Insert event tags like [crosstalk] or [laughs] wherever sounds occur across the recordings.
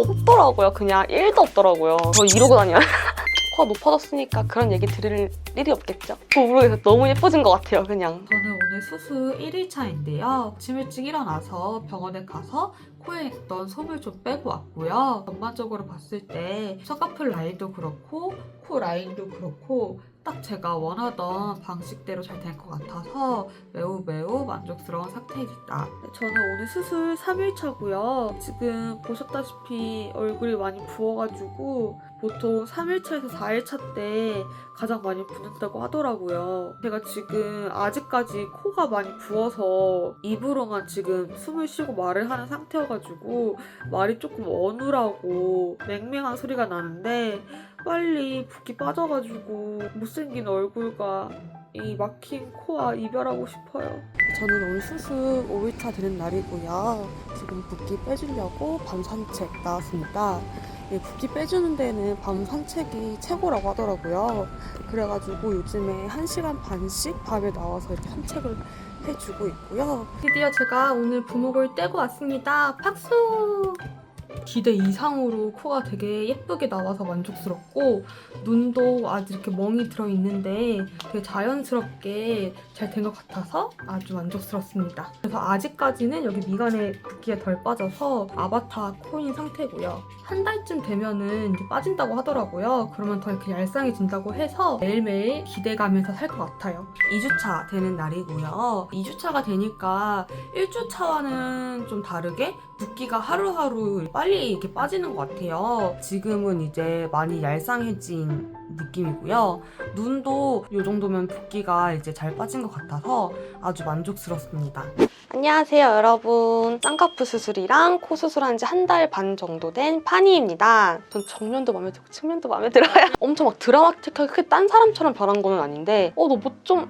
없더라고요. 그냥 1도 없더라고요. 저 이러고 다녀요. [laughs] 코가 높아졌으니까 그런 얘기 들을 일이 없겠죠. 저 모르겠어요. 너무 예뻐진 것 같아요. 그냥. 저는 오늘 수술 1일차인데요. 아침 일찍 일어나서 병원에 가서 코에 있던 솜을 좀 빼고 왔고요. 전반적으로 봤을 때 쌍꺼풀 라인도 그렇고 코 라인도 그렇고 딱 제가 원하던 방식대로 잘된것 같아서 매우 매우 만족스러운 상태입니다. 저는 오늘 수술 3일차고요. 지금 보셨다시피 얼굴이 많이 부어가지고 보통 3일차에서 4일차 때 가장 많이 붓는 다고 하더라고요. 제가 지금 아직까지 코가 많이 부어서 입으로만 지금 숨을 쉬고 말을 하는 상태여가지고 말이 조금 어눌하고 맹맹한 소리가 나는데 빨리 붓기 빠져가지고 못생긴 얼굴과 이 막힌 코와 이별하고 싶어요. 저는 오늘 수술 5일차 되는 날이고요. 지금 붓기 빼주려고 밤 산책 나왔습니다. 이 붓기 빼주는 데는 밤 산책이 최고라고 하더라고요. 그래가지고 요즘에 1시간 반씩 밤에 나와서 이렇게 산책을 해주고 있고요. 드디어 제가 오늘 부목을 떼고 왔습니다. 박수! 기대 이상으로 코가 되게 예쁘게 나와서 만족스럽고 눈도 아직 이렇게 멍이 들어있는데 되게 자연스럽게 잘 된 것 같아서 아주 만족스럽습니다. 그래서 아직까지는 여기 미간에 붓기가 덜 빠져서 아바타 코인 상태고요. 한 달쯤 되면은 빠진다고 하더라고요. 그러면 더 이렇게 얄쌍해진다고 해서 매일매일 기대가면서 살 것 같아요. 2주차 되는 날이고요. 2주차가 되니까 1주차와는 좀 다르게 붓기가 하루하루 빨리 이렇게 빠지는 것 같아요. 지금은 이제 많이 얄쌍해진 느낌이고요. 눈도 이 정도면 붓기가 이제 잘 빠진 것 같아서 아주 만족스럽습니다. 안녕하세요, 여러분. 쌍꺼풀 수술이랑 코 수술한 지 한 달 반 정도 된 파니입니다. 전 정면도 마음에 들고 측면도 마음에 들어요. [laughs] 엄청 막 드라마틱하게 딴 사람처럼 변한 거는 아닌데, 어, 너 뭐좀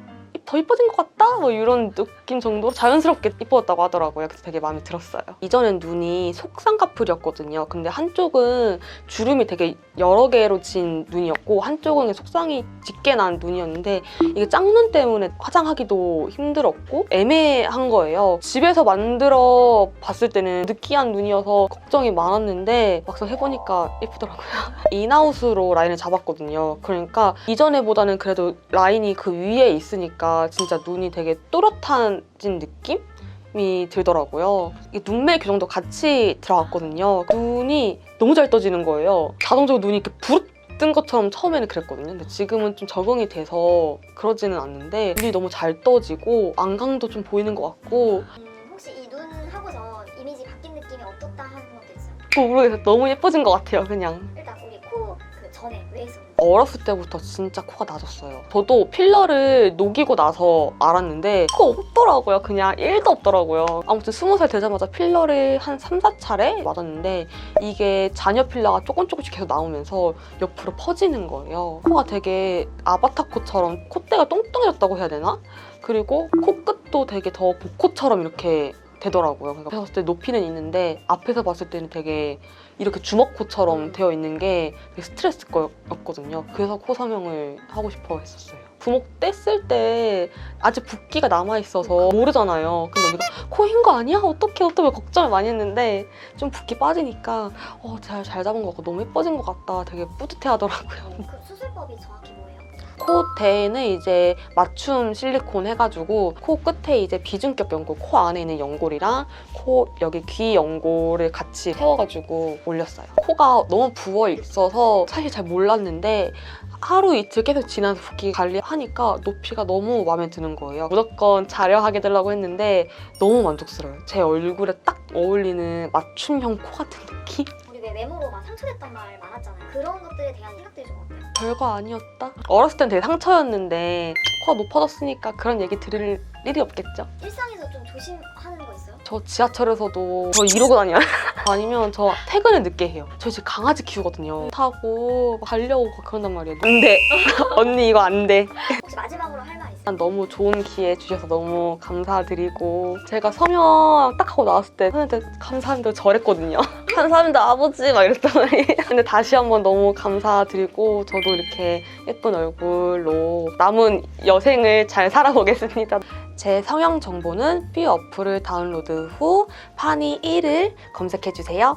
더 이뻐진 것 같다? 뭐 이런 느낌 정도로 자연스럽게 이뻐졌다고 하더라고요. 그래서 되게 마음에 들었어요. 이전엔 눈이 속쌍꺼풀이었거든요. 근데 한쪽은 주름이 되게 여러 개로 진 눈이었고, 한쪽은 속쌍이 짙게 난 눈이었는데, 이게 짝눈 때문에 화장하기도 힘들었고 애매한 거예요. 집에서 만들어 봤을 때는 느끼한 눈이어서 걱정이 많았는데 막상 해보니까 예쁘더라고요. [laughs] 인아웃으로 라인을 잡았거든요. 그러니까 이전에보다는 그래도 라인이 그 위에 있으니까 진짜 눈이 되게 또렷해진 느낌? 이 들더라고요. 이게 눈매 교정도 같이 들어갔거든요. 눈이 너무 잘 떠지는 거예요. 자동적으로 눈이 이렇게 부르 뜬 것처럼 처음에는 그랬거든요. 근데 지금은 좀 적응이 돼서 그러지는 않는데 눈이 너무 잘 떠지고 안강도 좀 보이는 것 같고 음, 혹시 이 눈 하고서 이미지 바뀐 느낌이 어떻다 하는 것도 있어요? 그 모르겠어요. 너무 예뻐진 것 같아요. 그냥 일단 우리 코 그 전에 왜 했었는지 어렸을 때부터 진짜 코가 낮았어요. 저도 필러를 녹이고 나서 알았는데 코가 없더라고요. 그냥 1도 없더라고요. 아무튼 20살 되자마자 필러를 한 3, 4차례 맞았는데 이게 잔여 필러가 조금 조금씩 계속 나오면서 옆으로 퍼지는 거예요. 코가 되게 아바타 코처럼 콧대가 똥똥해졌다고 해야 되나? 그리고 코끝도 되게 더 복코처럼 이렇게 되더라고요. 앞에서 봤을 때 높이는 있는데 앞에서 봤을 때는 되게 이렇게 주먹코처럼 되어 있는 게 되게 스트레스 거였거든요. 그래서 코 성형을 하고 싶어 했었어요. 부목 뗐을 때 아직 붓기가 남아 있어서 모르잖아요. 근데 우리가 코인 거 아니야? 어떻게 어떻게 걱정을 많이 했는데 좀 붓기 빠지니까 어, 잘, 잘 잡은 것 같고 너무 예뻐진 것 같다. 되게 뿌듯해 하더라고요. 그 수술법이 정확히 뭐예요? 코 대에는 이제 맞춤 실리콘 해가지고 코 끝에 이제 비중격 연골, 코 안에 있는 연골이랑 코 여기 귀 연골을 같이 세워가지고 올렸어요. 코가 너무 부어 있어서 사실 잘 몰랐는데 하루 이틀 계속 지나서 붓기 관리하니까 높이가 너무 마음에 드는 거예요. 무조건 자려하게 되려고 했는데 너무 만족스러워요. 제 얼굴에 딱 어울리는 맞춤형 코 같은 느낌? 우리 왜 외모로 막 상처됐단 말 많았잖아요. 그런 것들에 대한 생각들이 좀 어때요? 별거 아니었다. 어렸을 땐 되게 상처였는데 코가 높아졌으니까 그런 얘기 들을 일이 없겠죠. 일상에서 좀 조심하는 거 있어요? 저 지하철에서도 저 이러고 다녀요. [laughs] 아니면 저 퇴근을 늦게 해요. 저 지금 강아지 키우거든요. 타고 가려고 그런단 말이에요. 안 돼. [laughs] 언니 이거 안 돼. 혹시 마지막으로 할 말 있어요? 난 너무 좋은 기회 주셔서 너무 감사드리고 제가 서명 딱 하고 나왔을 때 선생님한테 감사합니다 저랬거든요. [laughs] 감사합니다 아버지 막 이랬단 말이에요. [laughs] 근데 다시 한번 너무 감사드리고 저도 이렇게 예쁜 얼굴로 남은 여생을 잘 살아보겠습니다. 제 성형 정보는 삐 어플을 다운로드 후 파니 1을 검색해주세요.